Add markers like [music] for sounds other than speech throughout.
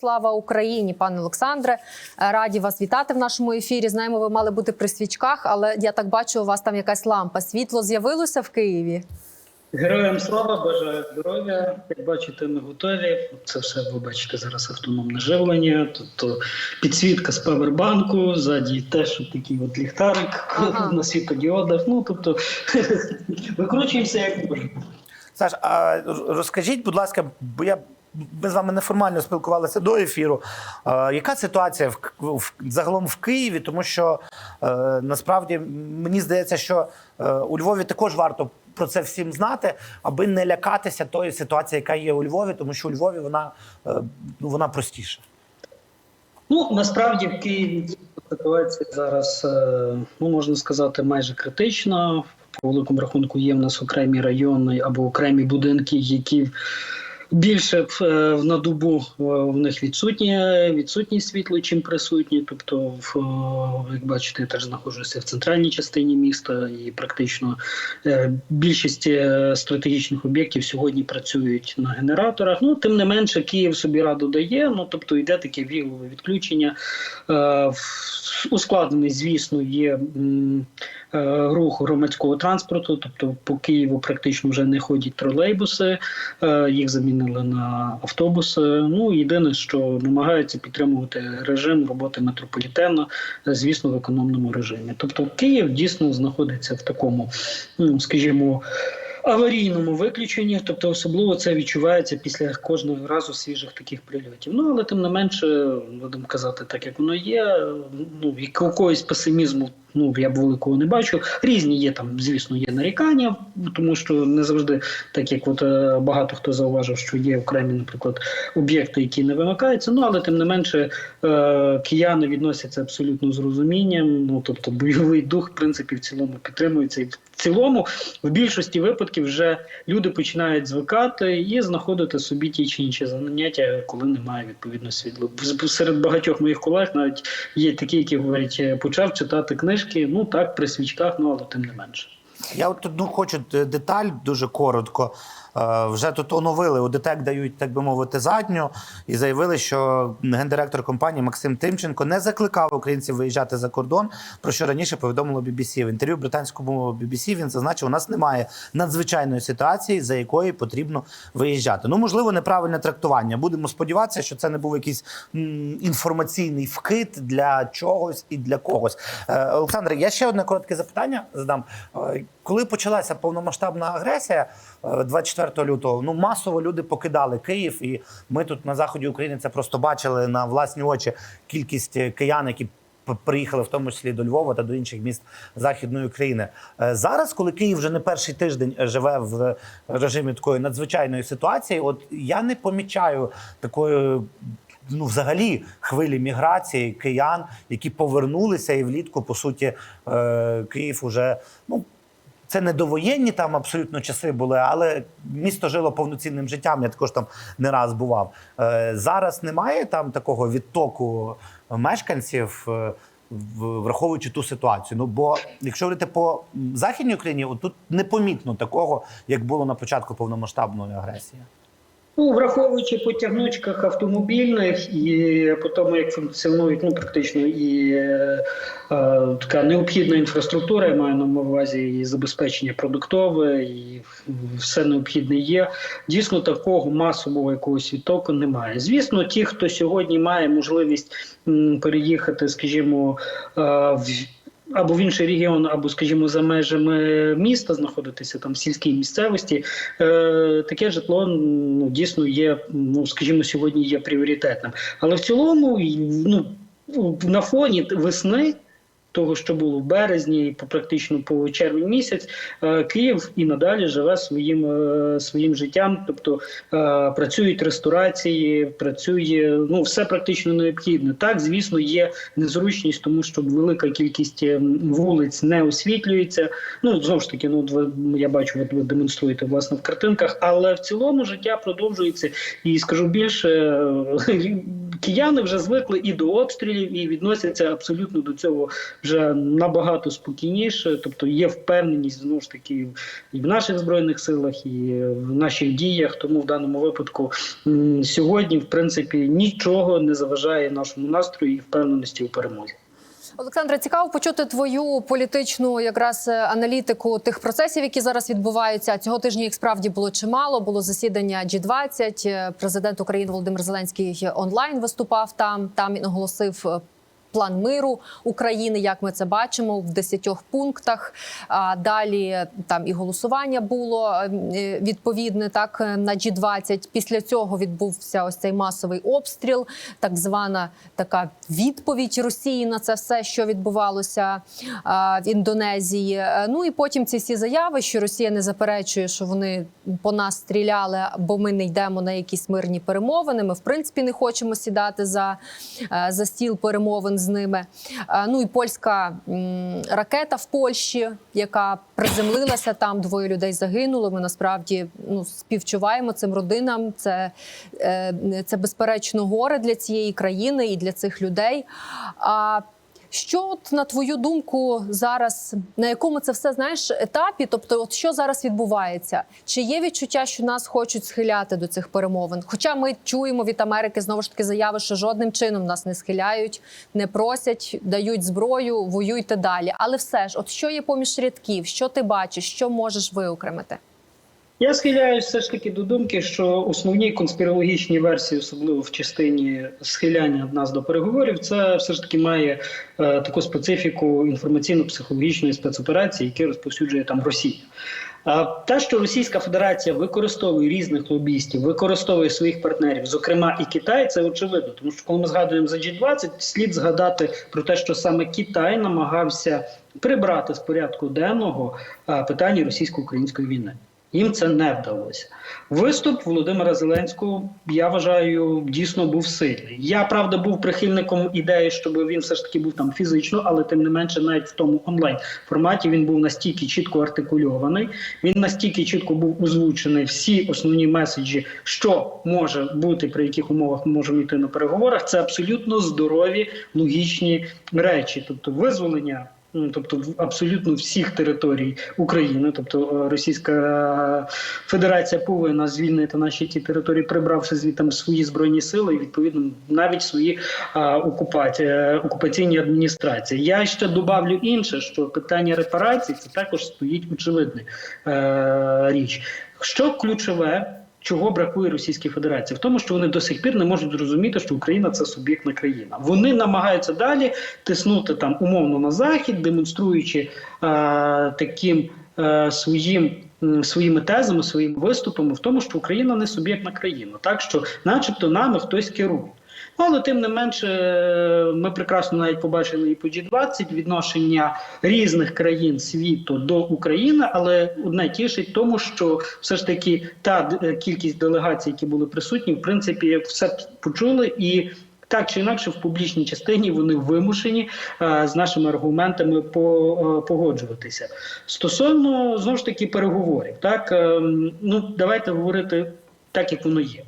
Слава Україні, пане Олександре. Е, Раді вас вітати в нашому ефірі. Знаємо, ви мали бути при свічках, але я так бачу, у вас там якась лампа. Світло з'явилося в Києві. Героям слава, бажаю здоров'я. Як бачите, ми готові. Це все ви бачите зараз автономне живлення. Тобто підсвітка з павербанку, ззаді теж такий от ліхтарик Ага. [laughs] на світодіодах. Ну тобто [laughs] викручуємося як можемо. Саш, а розкажіть, будь ласка, бо я ми з вами неформально спілкувалися до ефіру. Е, яка ситуація в, в загалом в Києві? Тому що е, насправді мені здається, що е, у Львові також варто про це всім знати, аби не лякатися тої ситуації, яка є у Львові, тому що у Львові вона, е, ну, вона простіша. Ну насправді в Києві ситуація зараз, е, ну можна сказати, майже критична. По великому рахунку є в нас окремі райони або окремі будинки, які більше б, е, на добу е, в них відсутні відсутні світло, чим присутні. Тобто, в, е, як бачите, я теж знаходжуся в центральній частині міста, і практично більшість стратегічних об'єктів сьогодні працюють на генераторах. Ну тим не менше, Київ собі раду дає. Ну тобто йде таке вігове відключення. Ускладнений, звісно, є е, рух громадського транспорту. Тобто по Києву практично вже не ходять тролейбуси, е, їх замінили на автобуси. Ну єдине, що намагаються підтримувати режим роботи метрополітену, е, звісно, в економному режимі. Тобто Київ дійсно знаходиться в такому, ну, скажімо. Аварійному виключенні, тобто особливо це відчувається після кожного разу свіжих таких прильотів. Ну але тим не менше, будемо казати, так як воно є. Ну якогось песимізму, ну я б великого не бачу. Різні є там, звісно, є нарікання, тому що не завжди, так як от е, багато хто зауважив, що є окремі, наприклад, об'єкти, які не вимикаються. Ну але тим не менше, е, кияни відносяться абсолютно з розумінням. Ну тобто бойовий дух, в принципі, в цілому підтримується і в цілому, в більшості випадків вже люди починають звикати і знаходити собі ті чи інші заняття, коли немає відповідно світла. Серед багатьох моїх колег навіть є такі, які говорять, «Е, почав читати книжки. Ну так, при свічках, ну але тим не менше. Я от одну хочу деталь дуже коротко. Е, Вже тут оновили у ДТЕК дають, так би мовити, задню і заявили, що гендиректор компанії Максим Тимченко не закликав українців виїжджати за кордон, про що раніше повідомило BBC. В інтерв'ю британському BBC він зазначив, у нас немає надзвичайної ситуації, за якої потрібно виїжджати. Ну, можливо, неправильне трактування. Будемо сподіватися, що це не був якийсь інформаційний вкид для чогось і для когось. Е, Олександр, я ще одне коротке запитання задам. Е, Коли почалася повномасштабна агресія е, 24 лютого, ну масово люди покидали Київ, і ми тут на заході України це просто бачили на власні очі кількість е, киян, які приїхали в тому числі до Львова та до інших міст Західної України. Е, Зараз, коли Київ вже не перший тиждень е, живе в режимі такої надзвичайної ситуації, от я не помічаю такої. Ну, взагалі, хвилі міграції киян, які повернулися, і влітку, по суті, е, Київ уже ну це не довоєнні там абсолютно часи були, але місто жило повноцінним життям. Я також там не раз бував. Е, зараз немає там такого відтоку мешканців. е, Враховуючи ту ситуацію, ну бо якщо говорити по західній Україні, тут непомітно такого, як було на початку повномасштабної агресії. Ну, враховуючи по тягнучках автомобільних і по тому, як функціонують ну, практично і е, е, така необхідна інфраструктура, я маю на увазі і забезпечення продуктове, і все необхідне є. Дійсно, такого масового якогось відтоку немає. Звісно, ті, хто сьогодні має можливість переїхати, скажімо, е, в або в інший регіон, або, скажімо, за межами міста знаходитися там в сільській місцевості, е, таке житло ну, дійсно є, ну скажімо, сьогодні є пріоритетним. Але в цілому, ну на фоні весни. Того, що було в березні, і по практично по червень місяць, е, Київ і надалі живе своїм е, своїм життям. Тобто е, працюють ресторації, працює ну все практично необхідне. Так, звісно, є незручність, тому що велика кількість вулиць не освітлюється. Ну знову ж таки, ну ви я бачу, от ви демонструєте власне в картинках, але в цілому життя продовжується. І скажу більше, кияни вже звикли і до обстрілів, і відносяться абсолютно до цього вже набагато спокійніше. Тобто є впевненість знову ж таки і в наших збройних силах, і в наших діях. Тому в даному випадку сьогодні, в принципі, нічого не заважає нашому настрою і впевненості у перемозі. Олександре, цікаво почути твою політичну якраз е, аналітику тих процесів, які зараз відбуваються. Цього тижня їх справді було чимало. Було засідання G20. Е, Президент України Володимир Зеленський онлайн виступав там. Там він оголосив. Е, План миру України, як ми це бачимо, в десятьох пунктах. А далі там і голосування було е, відповідне так е, на G20. Після цього відбувся ось цей масовий обстріл, так звана така відповідь Росії на це все, що відбувалося в Індонезії. Е, Ну і потім ці всі заяви, що Росія не заперечує, що вони по нас стріляли, бо ми не йдемо на якісь мирні перемовини. Ми в принципі не хочемо сідати за, е, за стіл перемовин з ними. Е, Ну і польська ракета в Польщі, яка приземлилася там, двоє людей загинуло. Ми насправді ну співчуваємо цим родинам. Це, е, це безперечно горе для цієї країни і для цих людей. А що от на твою думку зараз на якому це все знаєш етапі? Тобто, от що зараз відбувається? Чи є відчуття, що нас хочуть схиляти до цих перемовин? Хоча ми чуємо від Америки знову ж таки заяви, що жодним чином нас не схиляють, не просять, дають зброю, воюйте далі. Але все ж, от що є поміж рядків, що ти бачиш, що можеш виокремити? Я схиляюсь все ж таки до думки, що основні конспірологічні версії, особливо в частині схиляння нас до переговорів, це все ж таки має е, таку специфіку інформаційно-психологічної спецоперації, які розповсюджує там Росія. А те, що Російська Федерація використовує різних лобістів, використовує своїх партнерів, зокрема і Китай, це очевидно. Тому що коли ми згадуємо за G20, слід згадати про те, що саме Китай намагався прибрати з порядку денного питання російсько-української війни. Їм це не вдалося. Виступ Володимира Зеленського, я вважаю, дійсно був сильний. Я правда був прихильником ідеї, щоб він все ж таки був там фізично, але тим не менше, навіть в тому онлайн форматі він був настільки чітко артикульований. Він настільки чітко був озвучений всі основні меседжі, що може бути при яких умовах ми можемо йти на переговорах. Це абсолютно здорові логічні речі, тобто визволення. Ну, Тобто абсолютно всіх територій України, тобто е, Російська Федерація повинна звільнити наші ті території, прибравши звідти свої збройні сили і відповідно навіть свої е, окупації, е, окупаційні адміністрації. Я ще добавлю інше, що питання репарацій це також стоїть очевидна річ. Що ключове? Чого бракує Російській Федерації? В тому, що вони до сих пір не можуть зрозуміти, що Україна це суб'єктна країна. Вони намагаються далі тиснути там умовно на захід, демонструючи е, таким е, своїм. Своїми тезами, своїми виступами в тому, що Україна не суб'єктна країна, так що, начебто, нами хтось керує. Але тим не менше, ми прекрасно навіть побачили і по G20 відношення різних країн світу до України, але одне тішить тому, що все ж таки та е, кількість делегацій, які були присутні, в принципі, все почули і. Так чи інакше, в публічній частині вони вимушені е, з нашими аргументами по, е, погоджуватися. Стосовно знову ж таки переговорів, так е, ну давайте говорити так, як воно є.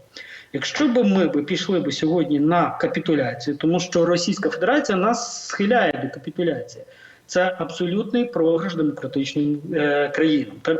Якщо б ми б пішли б сьогодні на капітуляцію, тому що Російська Федерація нас схиляє до капітуляції. Це абсолютний програш демократичним е, країнам та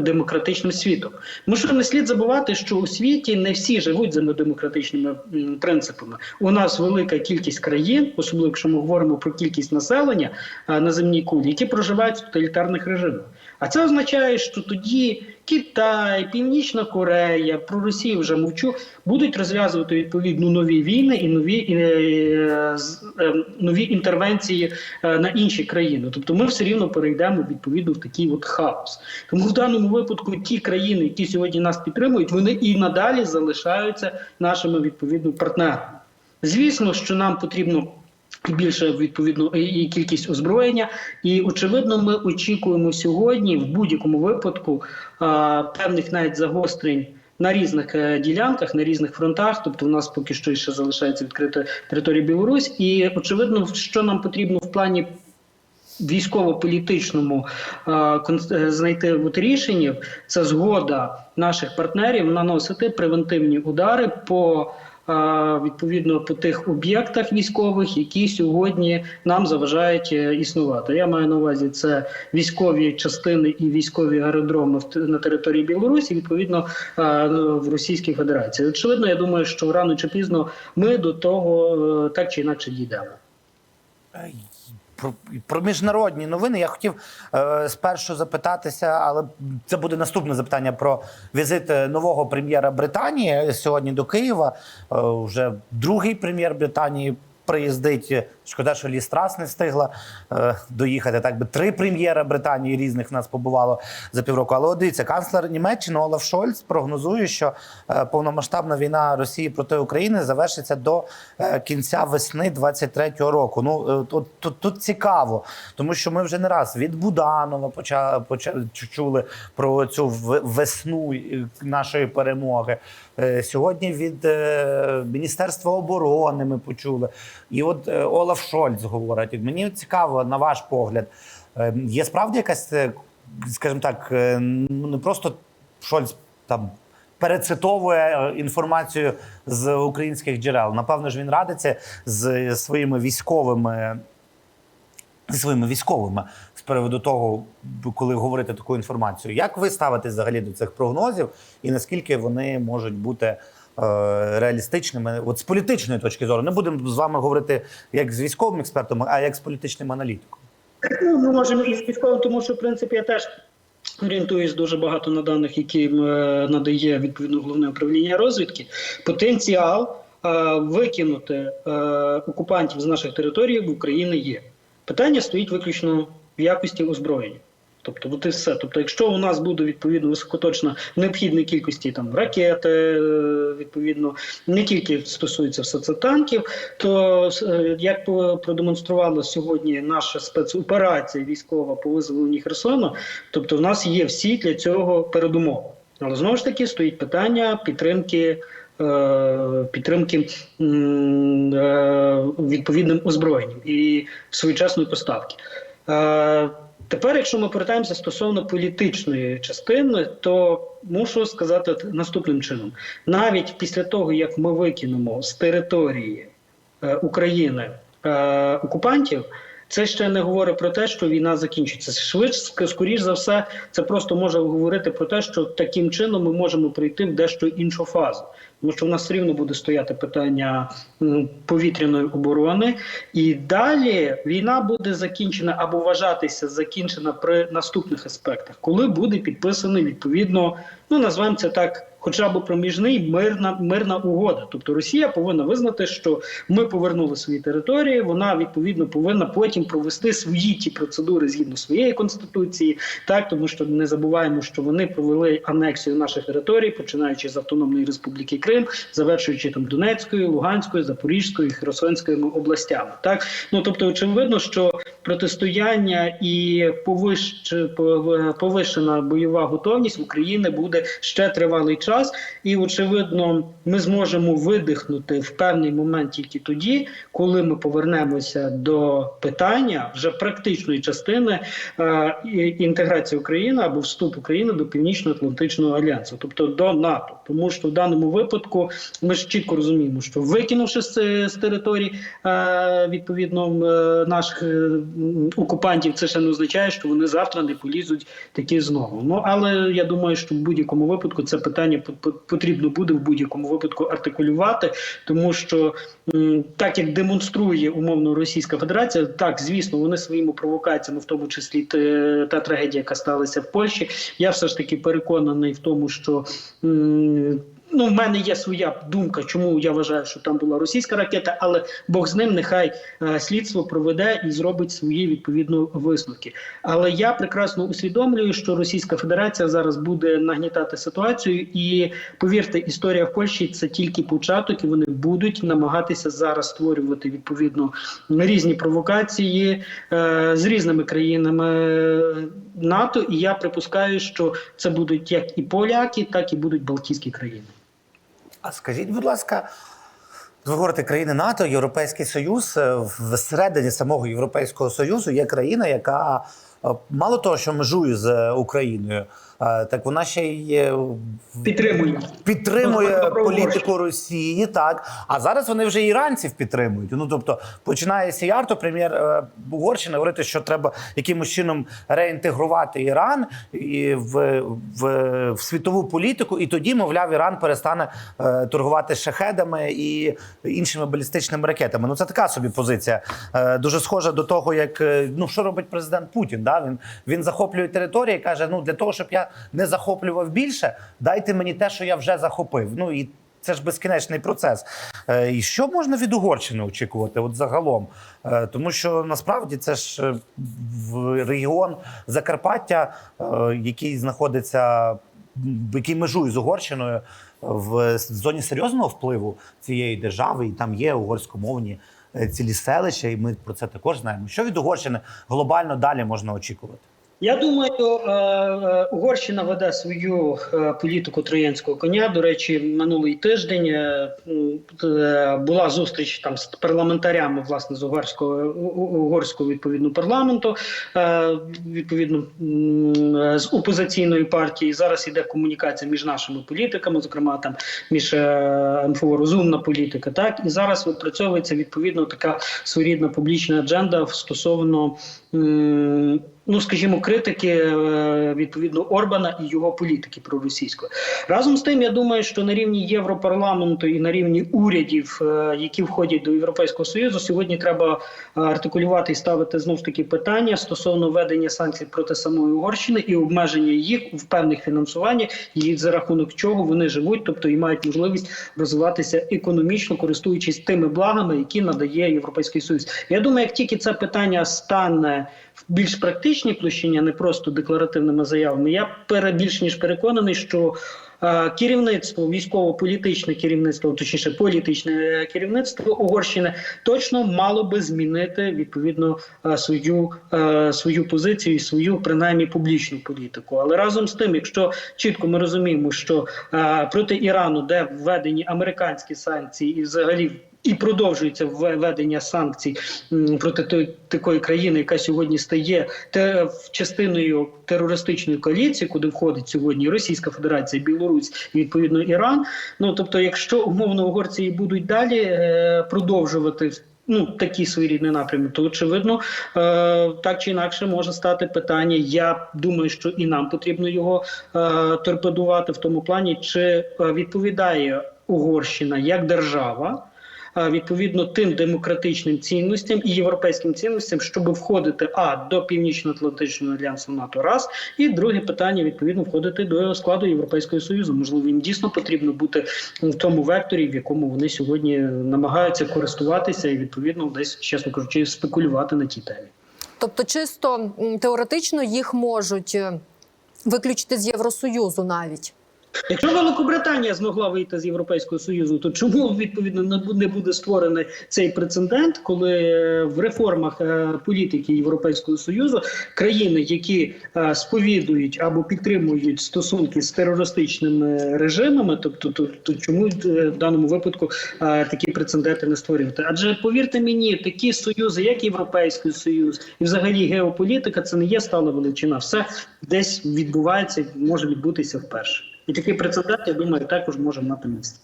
демократичним світом. Тому що не слід забувати, що у світі не всі живуть за демократичними м, принципами. У нас велика кількість країн, особливо якщо ми говоримо про кількість населення е, на земній кулі, які проживають в тоталітарних режимах. А це означає, що тоді Китай, Північна Корея, про Росію вже мовчу, будуть розв'язувати відповідно нові війни і нові, е, з- е, нові інтервенції е, на інші країни. Тобто ми все рівно перейдемо відповідно в такий от хаос. Тому в даному випадку ті країни, які сьогодні нас підтримують, вони і надалі залишаються нашими відповідно партнерами. Звісно, що нам потрібно. Більше відповідно і кількість озброєння, і очевидно, ми очікуємо сьогодні в будь-якому випадку певних навіть загострень на різних е, ділянках, на різних фронтах. Тобто, у нас поки що ще залишається відкрита територія Білорусь, і очевидно, що нам потрібно в плані військово-політичному е, знайти от рішення це згода наших партнерів наносити превентивні удари по відповідно по тих об'єктах військових, які сьогодні нам заважають е, існувати. Я маю на увазі це військові частини і військові аеродроми на території Білорусі, відповідно ну, в Російській Федерації. Очевидно, я думаю, що рано чи пізно ми до того е, так чи інакше дійдемо. Про, про міжнародні новини я хотів е, спершу запитатися, але це буде наступне запитання про візит е, нового прем'єра Британії сьогодні до Києва. Е, вже другий прем'єр Британії приїздить. Шкода, що Лі Страс не встигла е, доїхати. Так би три прем'єра Британії різних в нас побувало за півроку. Але от дивіться, канцлер Німеччини Олаф Шольц прогнозує, що е, повномасштабна війна Росії проти України завершиться до е, кінця весни 23-го року. Ну е, тут, тут, тут цікаво, тому що ми вже не раз від Буданова почали, почали чули про цю весну е, нашої перемоги. Е, Сьогодні від е, Міністерства оборони ми почули. І от е, Олаф Шольц говорить. Мені цікаво, на ваш погляд, е, є справді якась, е, скажімо так, е, ну не просто Шольц там. Перецитовує інформацію з українських джерел. Напевно ж, він радиться з своїми військовими зі своїми військовими з приводу того, коли говорити таку інформацію. Як ви ставитесь взагалі до цих прогнозів, і наскільки вони можуть бути реалістичними? От з політичної точки зору, не будемо з вами говорити як з військовим експертом, а як з політичним аналітиком. Ну, ми можемо і з військовим, тому що в принципі я теж орієнтуюсь дуже багато на даних, які е, надає відповідно головне управління розвідки. Потенціал е, викинути е, окупантів з наших територій в Україні є. Питання стоїть виключно в якості озброєння. Тобто, от і все. Тобто, якщо у нас буде відповідно високоточна необхідної кількості там ракети, е, відповідно, не тільки стосується все це танків, то е, як продемонструвала сьогодні наша спецоперація військова по визволенню Херсону, тобто в нас є всі для цього передумови. Але знову ж таки стоїть питання підтримки. е, Підтримки відповідним озброєнням і своєчасної поставки. Тепер, якщо ми повертаємося стосовно політичної частини, то мушу сказати наступним чином: навіть після того, як ми викинемо з території е, України е, окупантів, це ще не говорить про те, що війна закінчиться. Швидше, скоріш за все, це просто може говорити про те, що таким чином ми можемо прийти в дещо іншу фазу. Тому що в нас рівно буде стояти питання повітряної оборони, і далі війна буде закінчена або вважатися закінчена при наступних аспектах, коли буде підписаний відповідно, ну назвемо це так, хоча б проміжний мирна мирна угода. Тобто Росія повинна визнати, що ми повернули свої території. Вона відповідно повинна потім провести свої ті процедури згідно своєї конституції, так тому що не забуваємо, що вони провели анексію наших територій, починаючи з Автономної Республіки Крим, завершуючи там Донецькою, Луганською, Запорізькою, Херсонською областями. Так ну тобто, очевидно, що протистояння і повищ... повищена бойова готовність в Україні буде ще тривалий час, і очевидно, ми зможемо видихнути в певний момент тільки тоді, коли ми повернемося до питання вже практичної частини е, інтеграції України або вступ України до Північно-Атлантичного альянсу, тобто до НАТО. Тому що в даному випадку ми ж чітко розуміємо, що викинувши з, з території е, відповідно е, наших е, окупантів, це ще не означає, що вони завтра не полізуть такі знову. Ну але я думаю, що в будь-якому випадку це питання по- по- потрібно буде в будь-якому випадку артикулювати, тому що так як демонструє умовно Російська Федерація, так звісно, вони своїми провокаціями, в тому числі та трагедія, яка сталася в Польщі. Я все ж таки переконаний в тому, що. Ну, в мене є своя думка, чому я вважаю, що там була російська ракета, але Бог з ним нехай е, слідство проведе і зробить свої відповідно висновки. Але я прекрасно усвідомлюю, що Російська Федерація зараз буде нагнітати ситуацію, і повірте, історія в Польщі це тільки початок, і вони будуть намагатися зараз створювати відповідно різні провокації е, з різними країнами е, НАТО. І я припускаю, що це будуть як і поляки, так і будуть Балтійські країни. А скажіть, будь ласка, ви говорите країни НАТО, Європейський Союз. е, Всередині самого Європейського Союзу є країна, яка мало того, що межує з е, Україною, е, так вона ще й е, підтримує Ну, політику Росії, так а зараз вони вже іранців підтримують. Ну тобто, починає Сіярто, прем'єр е, Угорщини, говорити, що треба якимось чином реінтегрувати Іран і в, в, в світову політику, і тоді, мовляв, Іран перестане е, торгувати шахедами і іншими балістичними ракетами. Ну це така собі позиція, е, дуже схожа до того, як е, ну що робить президент Путін. Да? Він він захоплює території і каже: ну для того, щоб я не захоплював більше, дайте мені те, що я вже захопив. Ну і це ж безкінечний процес. Е, І що можна від Угорщини очікувати? От загалом, Е, тому що насправді це ж е, регіон Закарпаття, який знаходиться, який межує з Угорщиною в зоні серйозного впливу цієї держави, і там є угорськомовні цілі селища, і ми про це також знаємо. Що від Угорщини глобально далі можна очікувати? Я думаю, е, е, Угорщина веде свою е, політику троянського коня. До речі, минулий тиждень була зустріч там з парламентарями власне з угорського угорського відповідно парламенту, відповідно з опозиційної партії. Зараз іде комунікація між нашими політиками, зокрема там між МФО розумна політика. Так і зараз випрацьовується відповідно така своєрідна публічна адженда стосовно. Ну, скажімо, критики е, відповідно Орбана і його політики проросійської. Разом з тим, я думаю, що на рівні Європарламенту і на рівні урядів, е, які входять до Європейського союзу, сьогодні треба е, артикулювати і ставити знов ж таки питання стосовно введення санкцій проти самої Угорщини і обмеження їх в певних фінансуваннях, і за рахунок чого вони живуть, тобто і мають можливість розвиватися економічно, користуючись тими благами, які надає Європейський Союз. Я думаю, як тільки це питання стане в більш практичній площині, а не просто декларативними заявами, я більш ніж переконаний, що е, керівництво, військово-політичне керівництво, точніше політичне е, керівництво Угорщини точно мало би змінити відповідно е, свою, свою позицію і свою принаймні публічну політику. Але разом з тим, якщо чітко ми розуміємо, що проти Ірану, де введені американські санкції, і взагалі. І продовжується введення санкцій проти такої країни, яка сьогодні стає частиною терористичної коаліції, куди входить сьогодні Російська Федерація, Білорусь і відповідно Іран. Ну тобто, якщо умовно угорці і будуть далі е, продовжувати. Ну, такі своєрідні напрями, то очевидно, е, так чи інакше може стати питання. Я думаю, що і нам потрібно його е, торпедувати в тому плані, чи відповідає Угорщина як держава відповідно тим демократичним цінностям і європейським цінностям, щоб входити а до північно-атлантичного альянсу НАТО, раз і друге питання відповідно входити до складу Європейського союзу. Можливо, їм дійсно потрібно бути в тому векторі, в якому вони сьогодні намагаються користуватися, і відповідно десь чесно кажучи, спекулювати на тій темі. Тобто, чисто теоретично їх можуть е, виключити з Євросоюзу навіть. Якщо Великобританія змогла вийти з Європейського союзу, то чому відповідно не буде створений цей прецедент, коли е, в реформах е, політики Європейського союзу країни, які е, сповідують або підтримують стосунки з терористичними режимами, тобто то, то чому в даному випадку такі прецеденти не створювати? Адже повірте мені, такі союзи, як Європейський Союз, і взагалі геополітика, це не є стала величина. Все десь відбувається, може відбутися вперше. І такий прецедент, я думаю, також може мати місце.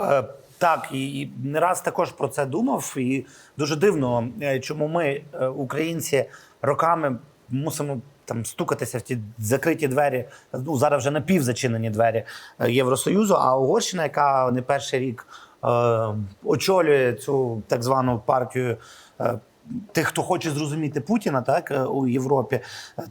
Е, Так, і, і не раз також про це думав. І дуже дивно, е, чому ми, е, українці, роками мусимо там стукатися в ті закриті двері. Ну зараз вже напівзачинені двері Євросоюзу. А Угорщина, яка не перший рік е, очолює цю так звану партію. е, Тих, хто хоче зрозуміти Путіна, так у Європі,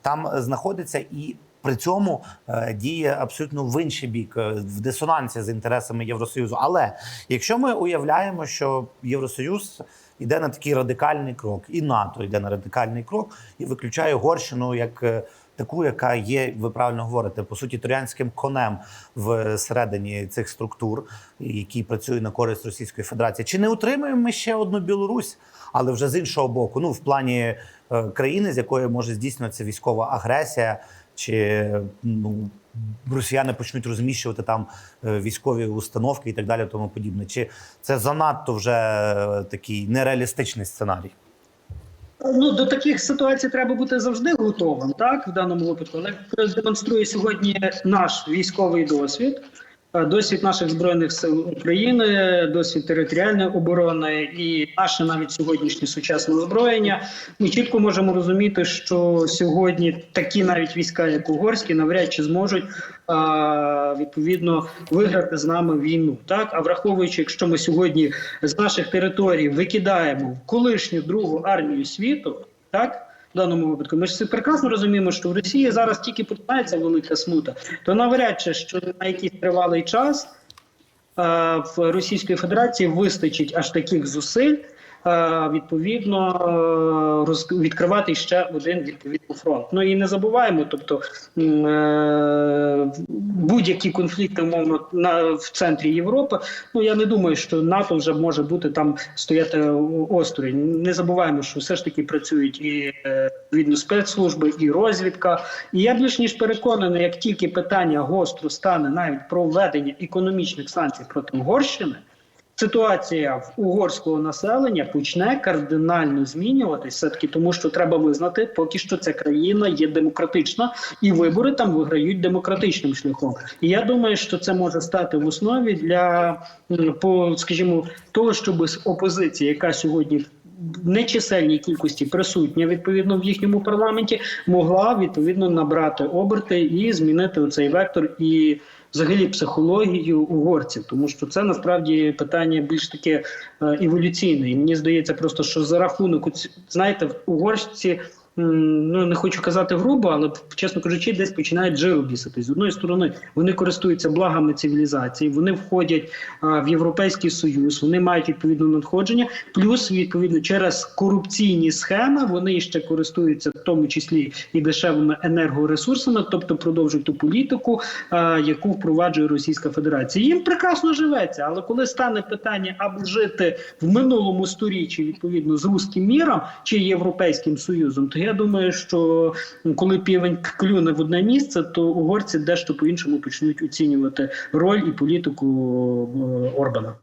там знаходиться і при цьому е, діє абсолютно в інший бік, е, в дисонансі з інтересами Євросоюзу. Але якщо ми уявляємо, що Євросоюз йде на такий радикальний крок, і НАТО йде на радикальний крок і виключає Угорщину як е, таку, яка є, ви правильно говорите, по суті, троянським конем всередині цих структур, які працюють на користь Російської Федерації. Чи не утримуємо ми ще одну Білорусь, але вже з іншого боку, ну в плані країни, з якої може здійснюватися військова агресія, чи ну. Росіяни почнуть розміщувати там е, військові установки і так далі, тому подібне. Чи це занадто вже е, такий нереалістичний сценарій? Ну, до таких ситуацій треба бути завжди готовим, так, в даному випадку. Але демонструє сьогодні наш військовий досвід, е, досвід наших збройних сил України, досвід територіальної оборони і наше навіть сьогоднішнє сучасне озброєння. Ми чітко можемо розуміти, що сьогодні такі навіть війська, як угорські, навряд чи зможуть а, відповідно виграти з нами війну. Так, а враховуючи, якщо ми сьогодні з наших територій викидаємо колишню другу армію світу, так. Даному випадку ми ж це прекрасно розуміємо, що в Росії зараз тільки починається велика смута, то навряд чи що на якийсь тривалий час е, в Російської Федерації вистачить аж таких зусиль. Е, Відповідно е, відкривати ще один відповідно фронт. Ну і не забуваємо, тобто е, будь-які конфлікти, умовно на в центрі Європи. Ну я не думаю, що НАТО вже може бути там стояти осторонь. Не забуваємо, що все ж таки працюють і відповідно спецслужби, і розвідка. І я більш ніж переконаний, як тільки питання гостро стане навіть про введення економічних санкцій проти Угорщини. Ситуація в угорського населення почне кардинально змінюватись, все таки тому, що треба визнати, поки що ця країна є демократична, і вибори там виграють демократичним шляхом. І я думаю, що це може стати в основі для по, скажімо, того, щоб опозиція, яка сьогодні нечисельній кількості присутня відповідно в їхньому парламенті, могла відповідно набрати оберти і змінити оцей вектор і взагалі психологію угорців, тому що це насправді питання більш таке е, еволюційне. І мені здається, просто що за рахунок знаєте, в угорці. Ну, не хочу казати грубо, але чесно кажучи, десь починають жиру бісити. З одної сторони, вони користуються благами цивілізації, вони входять а, в Європейський Союз, вони мають відповідне надходження. Плюс, відповідно, через корупційні схеми вони ще користуються, в тому числі і дешевими енергоресурсами, тобто продовжують ту політику, а, яку впроваджує Російська Федерація. Їм прекрасно живеться, але коли стане питання або жити в минулому сторіччі відповідно з руським міром чи європейським союзом, то я думаю, що коли півень клюне в одне місце, то угорці дещо по іншому почнуть оцінювати роль і політику е, Орбана.